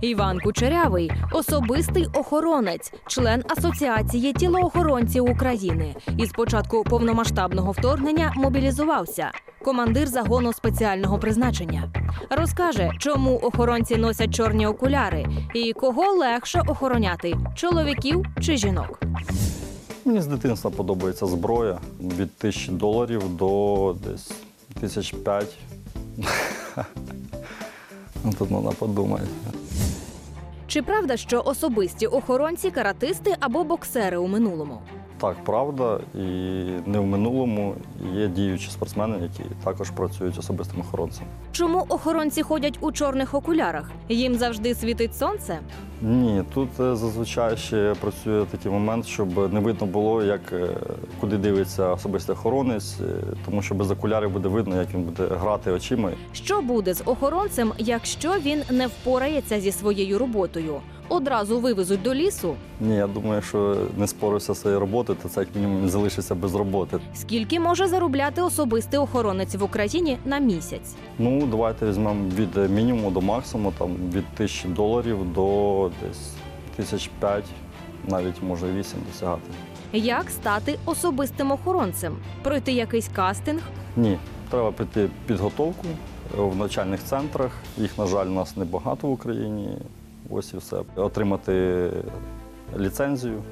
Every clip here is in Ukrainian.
Іван Кучерявий особистий охоронець, член Асоціації тілоохоронців України. І з початку повномасштабного вторгнення мобілізувався. Командир загону спеціального призначення розкаже, чому охоронці носять чорні окуляри і кого легше охороняти чоловіків чи жінок. Мені з дитинства подобається зброя від тисячі доларів до десь тисяч п'ять. Ну, Тут можна подумати. Чи правда, що особисті охоронці каратисти або боксери у минулому? Так, правда, і не в минулому є діючі спортсмени, які також працюють особистим охоронцем. Чому охоронці ходять у чорних окулярах? Їм завжди світить сонце? Ні, тут е, зазвичай ще працює такий момент, щоб не видно було, як е, куди дивиться особистий охоронець, е, тому що без окулярів буде видно, як він буде грати очима. Що буде з охоронцем, якщо він не впорається зі своєю роботою? Одразу вивезуть до лісу. Ні, я думаю, що не спорився своєю роботою, то це як мінімум залишиться без роботи. Скільки може заробляти особистий охоронець в Україні на місяць? Ну, давайте візьмемо від мінімуму до максимуму, там від тисячі доларів до десь тисяч п'ять, навіть може вісім досягати. Як стати особистим охоронцем? Пройти якийсь кастинг? Ні, треба пройти підготовку в навчальних центрах. Їх, на жаль, у нас небагато в Україні. Ось і все. Отримати ліцензію,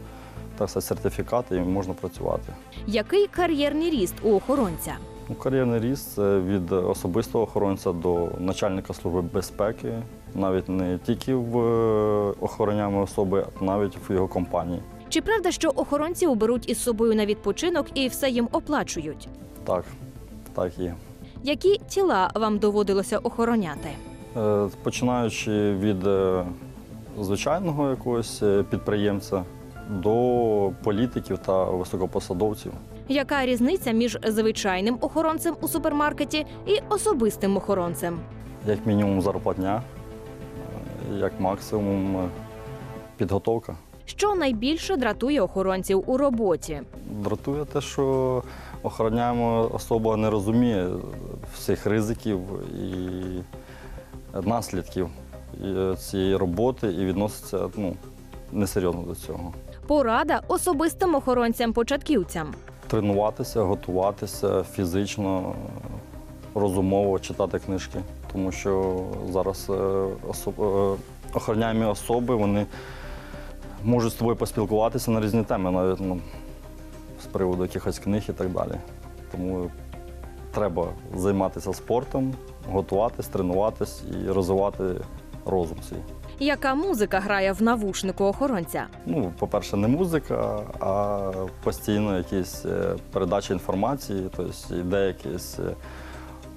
так сказати, сертифікат, і можна працювати. Який кар'єрний ріст у охоронця? Ну, кар'єрний ріст це від особистого охоронця до начальника служби безпеки, навіть не тільки в е, охороняємо особи, а навіть в його компанії. Чи правда, що охоронці оберуть із собою на відпочинок і все їм оплачують? Так, так є. Які тіла вам доводилося охороняти? Е, Починаючи від е, звичайного якогось е, підприємця до політиків та високопосадовців. Яка різниця між звичайним охоронцем у супермаркеті і особистим охоронцем? Як мінімум зарплатня, е, як максимум е, підготовка. Що найбільше дратує охоронців у роботі? Дратує те, що охороняємо особа не розуміє всіх ризиків і наслідків цієї роботи і відноситься ну, несерйозно до цього. Порада особистим охоронцям-початківцям. Тренуватися, готуватися фізично, розумово, читати книжки, тому що зараз е, особ... е, охороняємі особи вони можуть з тобою поспілкуватися на різні теми, навіть ну, з приводу якихось книг і так далі. Тому треба займатися спортом, готуватись, тренуватись і розвивати розум свій. Яка музика грає в навушнику охоронця? Ну, по-перше, не музика, а постійно якісь е, передачі інформації, тобто йде якась е,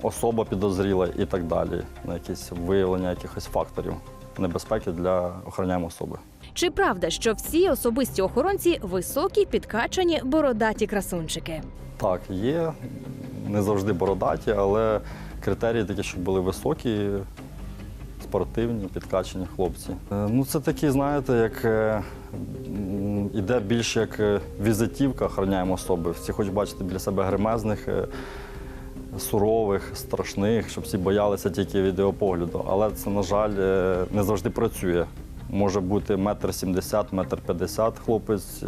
особа підозріла і так далі, на якісь виявлення якихось факторів небезпеки для охороняємої особи. Чи правда, що всі особисті охоронці високі, підкачані, бородаті красунчики? Так, є не завжди бородаті, але критерії такі, щоб були високі, спортивні, підкачані хлопці. Е, Ну, це такі, знаєте, як е, іде більше як е, візитівка охороняємо особи. Всі хочуть бачити біля себе гримезних, сурових, страшних, щоб всі боялися тільки відеопогляду. Але це, на жаль, не завжди працює. Може бути метр сімдесят, метр п'ятдесят хлопець.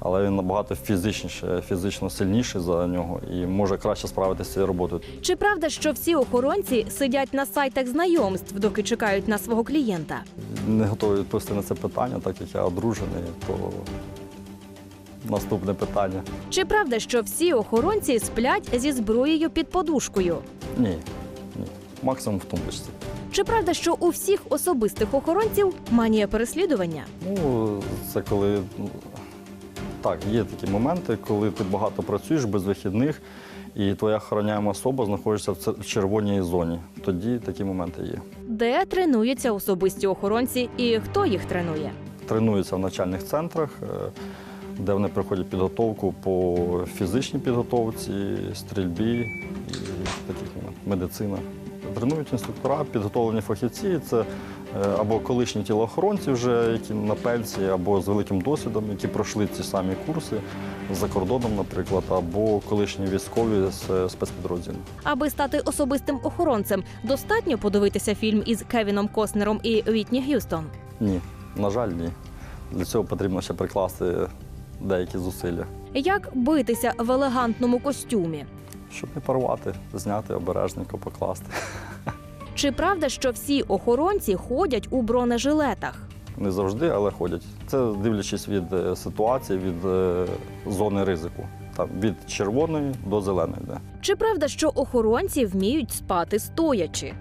Але він набагато фізичніше, фізично сильніший за нього і може краще справитися з цією роботою. Чи правда, що всі охоронці сидять на сайтах знайомств, доки чекають на свого клієнта? Не готовий відповісти на це питання, так як я одружений, то наступне питання. Чи правда, що всі охоронці сплять зі зброєю під подушкою? Ні, ні. Максимум в тумбочці. Чи правда, що у всіх особистих охоронців манія переслідування? Ну, це коли. Так, є такі моменти, коли ти багато працюєш без вихідних, і твоя охороняєма особа знаходиться в червоній зоні. Тоді такі моменти є. Де тренуються особисті охоронці і хто їх тренує? тренуються в навчальних центрах, е, де вони проходять підготовку по фізичній підготовці, стрільбі і таких моментах, медицина. Тренують інструктора, підготовлені фахівці. Це або колишні тілоохоронці, вже які на пенсії, або з великим досвідом, які пройшли ці самі курси за кордоном, наприклад, або колишні військові з е, спецпідрозділів. Аби стати особистим охоронцем, достатньо подивитися фільм із Кевіном Костнером і Вітні Г'юстон. Ні, на жаль, ні. Для цього потрібно ще прикласти деякі зусилля. Як битися в елегантному костюмі? Щоб не порвати, зняти обережненько, покласти. Чи правда, що всі охоронці ходять у бронежилетах? Не завжди, але ходять. Це дивлячись від е, ситуації, від е, зони ризику. Там від червоної до зеленої йде. Чи правда, що охоронці вміють спати стоячи?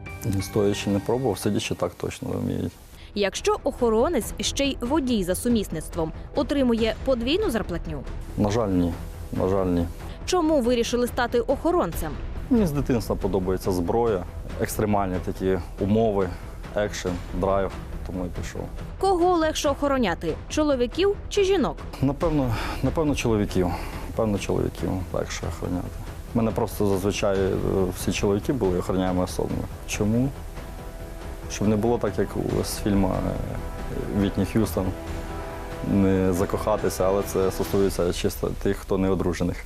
Стоячи не пробував, сидячи так точно не вміють. Якщо охоронець ще й водій за сумісництвом отримує подвійну зарплатню, На жаль, ні. На жаль, ні. чому вирішили стати охоронцем? Мені з дитинства подобається зброя, екстремальні такі умови, екшен, драйв, тому і пішов. Кого легше охороняти чоловіків чи жінок? Напевно, напевно, чоловіків. Напевно, чоловіків легше охороняти. Мене просто зазвичай е, всі чоловіки були охороняємо особами. Чому? Щоб не було так, як з фільму е, Вітні Х'юстон. Не закохатися, але це стосується чисто тих, хто не одружених.